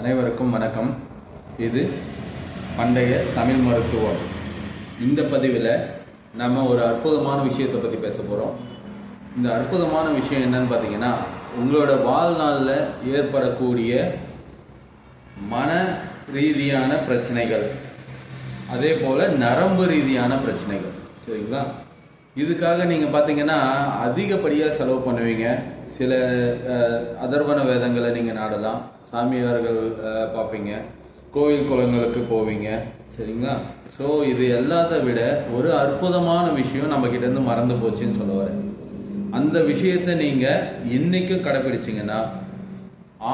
அனைவருக்கும் வணக்கம். இது பண்டைய தமிழ் மருத்துவம். இந்த பதிவில் நம்ம ஒரு அற்புதமான விஷயத்தை பற்றி பேச போகிறோம் இந்த அற்புதமான விஷயம் என்னன்னு பார்த்தீங்கன்னா உங்களோட வாழ்நாளில் ஏற்படக்கூடிய மன ரீதியான பிரச்சனைகள். அதே போல் நரம்பு ரீதியான பிரச்சனைகள். சரிங்களா? இதுக்காக நீங்கள் பார்த்தீங்கன்னா அதிகப்படியாக செலவு பண்ணுவீங்க. சில அதர்வன வேதங்களை நீங்கள் நாடலாம். சாமியார்கள் பார்ப்பீங்க. கோயில் குளங்களுக்கு போவீங்க. சரிங்களா? ஸோ இது எல்லாத்த விட ஒரு அற்புதமான விஷயம் நம்ம இருந்து மறந்து போச்சுன்னு சொல்ல வரேன். அந்த விஷயத்தை நீங்கள் இன்றைக்கும் கடைப்பிடிச்சிங்கன்னா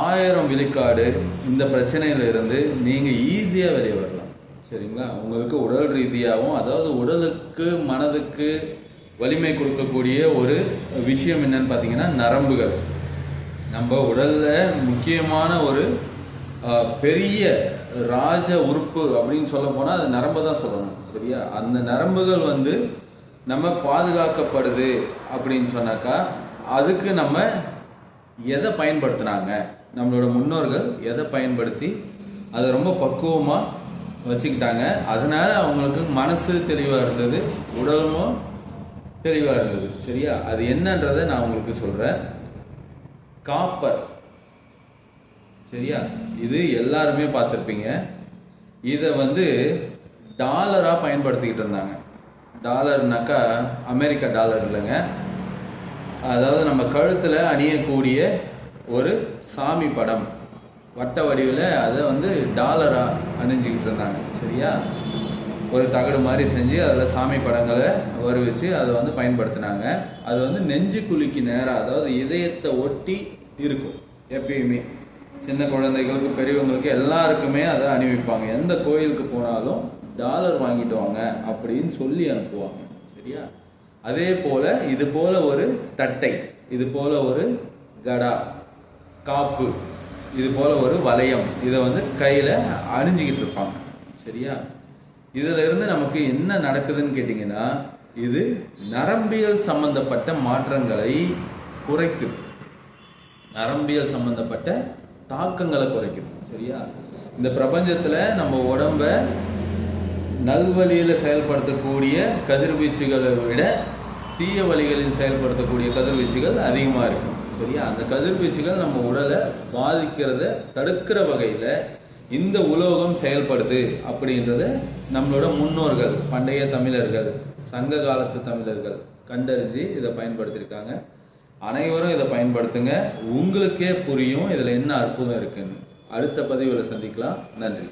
ஆயிரம் விழுக்காடு இந்த பிரச்சனையிலிருந்து நீங்கள் ஈஸியாக வெளியே வரலாம். சரிங்களா? உங்களுக்கு உடல் ரீதியாகவும் அதாவது உடலுக்கு மனதுக்கு வலிமை கொடுக்கக்கூடிய ஒரு விஷயம் என்னன்னு பார்த்தீங்கன்னா நரம்புகள். நம்ம உடலில் முக்கியமான ஒரு பெரிய ராஜ உறுப்பு அப்படின்னு சொல்ல போனால் அது நரம்பு தான் சொல்லணும் சரியா? அந்த நரம்புகள் வந்து நம்ம பாதுகாக்கப்படுது அப்படின்னு சொன்னாக்கா அதுக்கு நம்ம எதை பயன்படுத்தினாங்க? நம்மளோட முன்னோர்கள் எதை பயன்படுத்தி அதை ரொம்ப பக்குவமாக வச்சுக்கிட்டாங்க. அதனால் அவங்களுக்கு மனசு தெளிவாக இருந்தது உடலும் தெளிவாக இருந்தது. சரியா? அது என்னன்றதை நான் உங்களுக்கு சொல்கிறேன் காப்பர். சரியா? இது எல்லாருமே பார்த்துருப்பீங்க. இதை வந்து டாலராக பயன்படுத்திக்கிட்டு இருந்தாங்க. டாலர்னாக்கா அமெரிக்கா டாலர் இல்லைங்க. அதாவது நம்ம கழுத்தில் அணியக்கூடிய ஒரு சாமி படம். வட்ட வடிவில் அதை வந்து டாலராக அணிஞ்சிக்கிட்டு இருந்தாங்க. சரியா? ஒரு தகடு மாதிரி செஞ்சு அதில் சாமி படங்களை வருவிச்சு அதை வந்து பயன்படுத்தினாங்க. அது வந்து நெஞ்சு குழிக்கு நேராக அதாவது இதயத்தை ஒட்டி இருக்கும் எப்பயுமே. சின்ன குழந்தைகளுக்கு பெரியவங்களுக்கு எல்லாருக்குமே அதை அணிவிப்பாங்க. எந்த கோயிலுக்கு போனாலும் டாலர் வாங்கிட்டு வாங்க அப்படின்னு சொல்லி அனுப்புவாங்க. சரியா? அதே போல் இது போல் ஒரு தட்டை இது போல் ஒரு கடா காப்பு இது போல் ஒரு வளையம் இதை வந்து கையில் அணிஞ்சிக்கிட்டு இருப்பாங்க. சரியா? இதுல இருந்து நமக்கு என்ன நடக்குதுன்னு கேட்டிங்கன்னா இது நரம்பியல் சம்பந்தப்பட்ட மாற்றங்களை குறைக்குது. நரம்பியல் சம்பந்தப்பட்ட தாக்கங்களை குறைக்குது. சரியா? இந்த பிரபஞ்சத்துல நம்ம உடம்ப நல்வழியில் செயல்படுத்தக்கூடிய கதிர்வீச்சுகளை விட தீய வழிகளில் செயல்படுத்தக்கூடிய கதிர்வீச்சுகள் அதிகமாக இருக்கும். சரியா? அந்த கதிர்வீச்சுகள் நம்ம உடலை பாதிக்கிறத தடுக்கிற வகையில் இந்த உலோகம் செயல்படுது அப்படின்றத நம்மளோட முன்னோர்கள் பண்டைய தமிழர்கள் சங்க காலத்து தமிழர்கள் கண்டறிஞ்சு இதை பயன்படுத்தியிருக்காங்க. அனைவரும் இதை பயன்படுத்துங்க. உங்களுக்கே புரியும் இதில் என்ன அற்புதம் இருக்குன்னு. அடுத்த பதிவில் சந்திக்கலாம். நன்றி.